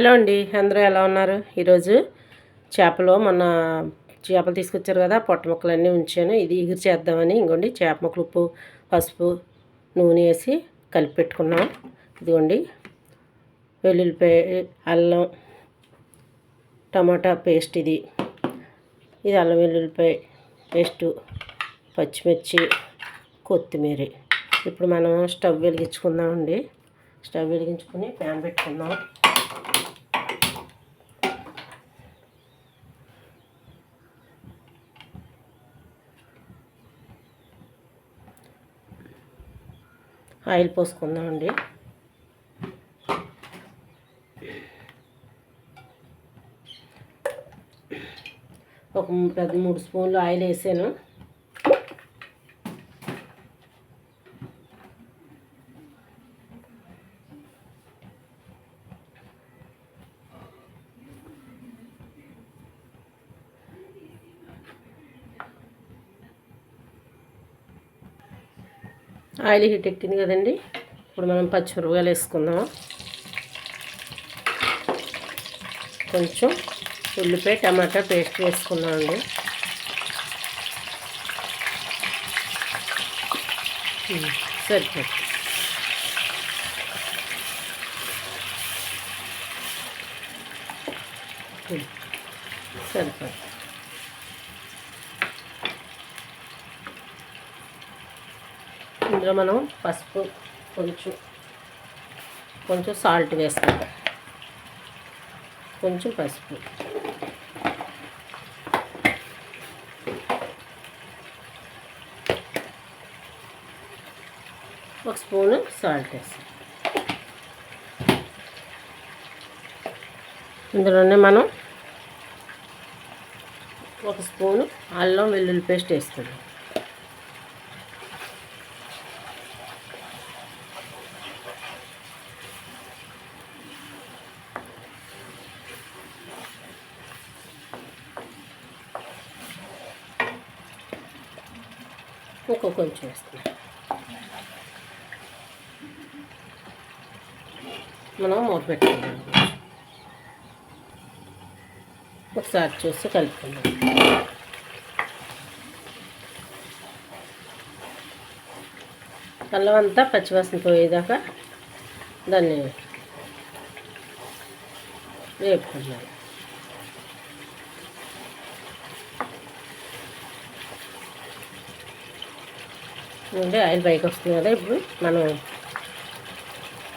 Hello అండి అందరూ ఎలా ఉన్నారు? ఈరోజు చేపలు మొన్న చేపలు తీసుకొచ్చారు కదా పొట్ట ముక్కలన్నీ ఉంచాను. ఇది ఎగురు చేద్దామని ఇంకోండి చేప ముక్కలు ఉప్పు పసుపు నూనె వేసి కలిపి పెట్టుకున్నాం. ఇదిగోండి వెల్లుల్లిపాయ అల్లం టమాటా పేస్ట్ ఇది. ఇది అల్లం వెల్లుల్లిపాయ పేస్టు పచ్చిమిర్చి కొత్తిమీర. ఇప్పుడు మనం స్టవ్ వెలిగించుకుందామండి. స్టవ్ వెలిగించుకొని ప్యాన్ పెట్టుకుందాం. ఆయిల్ పోసుకుందామండి. ఒక పెద్ద మూడు స్పూన్లు ఆయిల్ వేసాను. ఆయిల్ హీట్ ఎక్కింది కదండి. ఇప్పుడు మనం పచ్చిమిరపకాయలు వేసుకుందాం కొంచెం ఉల్లిపాయ టమాటా పేస్ట్ వేసుకుందామండి సరిపోతుంది సరిపోతుంది ఇందులో మనం పసుపు కొంచెం కొంచెం సాల్ట్ వేసుకుంటాం. కొంచెం పసుపు. ఒక స్పూను సాల్ట్ వేస్తాం. ఇందులోనే మనం ఒక స్పూను అల్లం వెల్లుల్లి పేస్ట్ వేస్తున్నాం. ఇంకో కొంచెం వేస్తున్నాం మనం మూత పెట్టుకుందాం ఒకసారి చూసి కలుపుకుందాం అల్లం అంతా పచ్చివాసన పోయేదాకా దాన్ని వేపుకున్నాను అంటే ఆయిల్ పైకి వస్తుంది కదా ఇప్పుడు మనం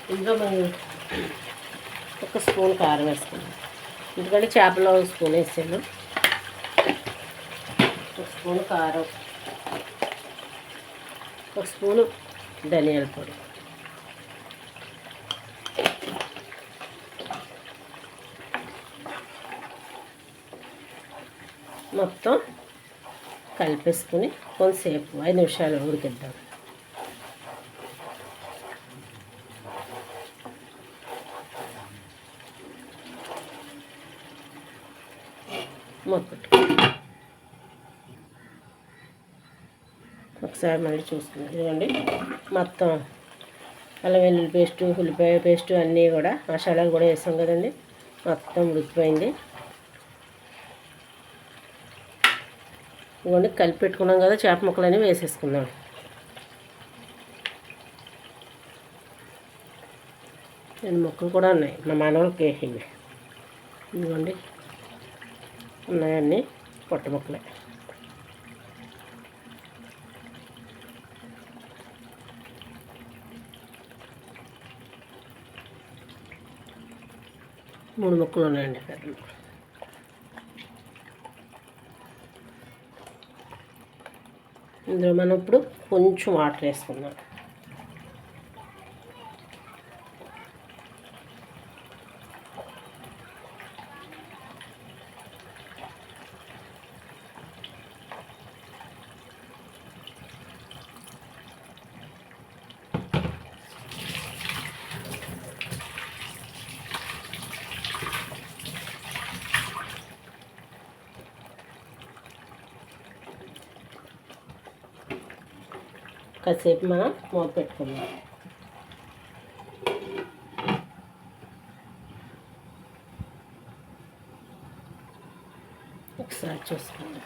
ఇందులో మనం ఒక స్పూన్ కారం వేసుకున్నాం ఎందుకంటే చేపలో స్పూన్ వేసాను. ఒక స్పూన్ కారం ఒక స్పూను ధనియాల పొడి. మొత్తం కలిపేసుకుని కొంతసేపు ఐదు నిమిషాలు ఉడికిద్దాం. మొక్కటి ఒకసారి మళ్ళీ చూసుకుందాం. ఇదిగోండి మొత్తం అల్లం వెల్లుల్లి పేస్టు ఉల్లిపాయ పేస్టు అన్నీ కూడా మసాలాలు కూడా వేసాం కదండి. మొత్తం ఉడికిపోయింది. ఇవన్నీ కలిపి పెట్టుకున్నాం కదా చేప ముక్కలన్నీ వేసేసుకుందాం. రెండు ముక్కలు కూడా ఉన్నాయి మా మనవలకి వేసింది. ఇదిగోండి ఉన్నాయన్నీ పొట్ట ముక్కలే. మూడు ముక్కలు ఉన్నాయండి పెద్ద ముక్కలు. ఇందులో మనం ఇప్పుడు కొంచెం వాటర్ వేసుకుందాం. కాసేపు మనం మూత పెట్టుకుందాం. ఒకసారి చూసుకుందాం.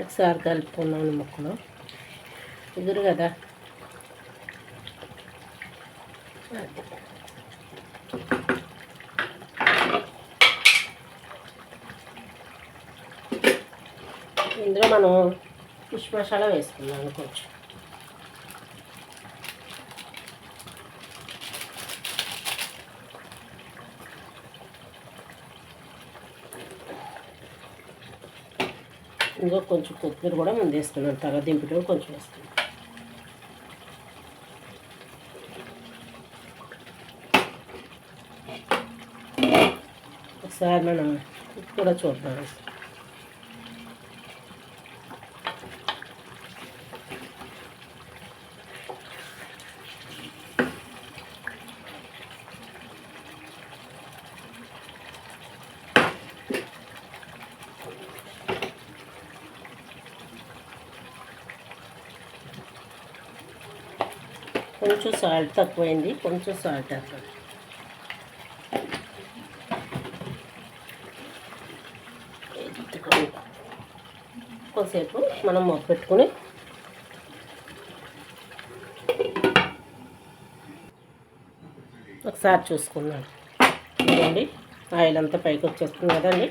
ఒకసారి కలుపుకున్నాను ముక్కలు ఎదురు కదా? ఇందులో మనం ఫిష్ మసాలా వేసుకున్నాను కొంచెం ఇంకో కొంచెం కొత్తిమీర కూడా ముందు వేసుకున్నాను తర్వాత దింపడం కొంచెం వేసుకున్నాను ఒకసారి మనం కూడా చూద్దాం. కొంచెం సాల్ట్ తక్కువైంది కొంచెం సాల్ట్ వేస్తాం కొంతసేపు కొద్దిసేపు మనం మొక్క పెట్టుకుని ఒకసారి చూసుకున్నాను ఇదిగోండి ఆయిల్ అంతా పైకి వచ్చేస్తుంది కదండి.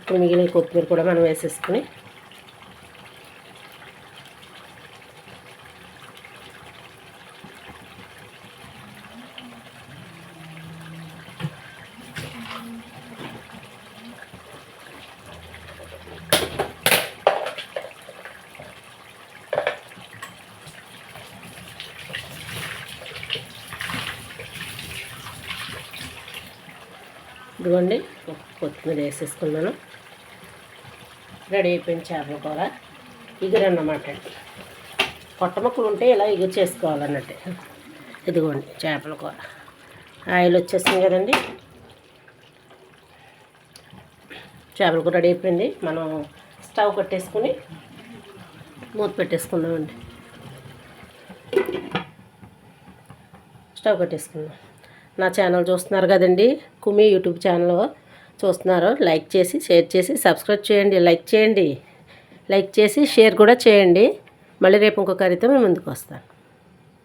ఇప్పుడు మిగిలిన కొత్తిమీర కూడా మనం వేసేసుకుని ఇదిగోండి కొత్తిమీర వేసేసుకున్నాను. రెడీ అయిపోయిన చేపల కూర. ఇగురు అన్నమాట అండి పొట్ట ఉంటే ఇలా ఇగురు చేసుకోవాలన్నట్టు. ఇదిగోండి చేపల కూర. ఆయిల్ వచ్చేసింది కదండి. చేపల కూర రెడీ అయిపోయింది. మనం స్టవ్ కట్టేసుకుని మూత పెట్టేసుకుందామండి. స్టవ్ కట్టేసుకుందాం. నా ఛానల్ చూస్తున్నారు కదండి. కుమి యూట్యూబ్ ఛానల్ చూస్తున్నారు. లైక్ చేసి షేర్ చేసి సబ్స్క్రైబ్ చేయండి. లైక్ చేయండి. లైక్ చేసి షేర్ కూడా చేయండి. మళ్ళీ రేపు ఇంకొక కరితో మేము ముందుకు వస్తాను.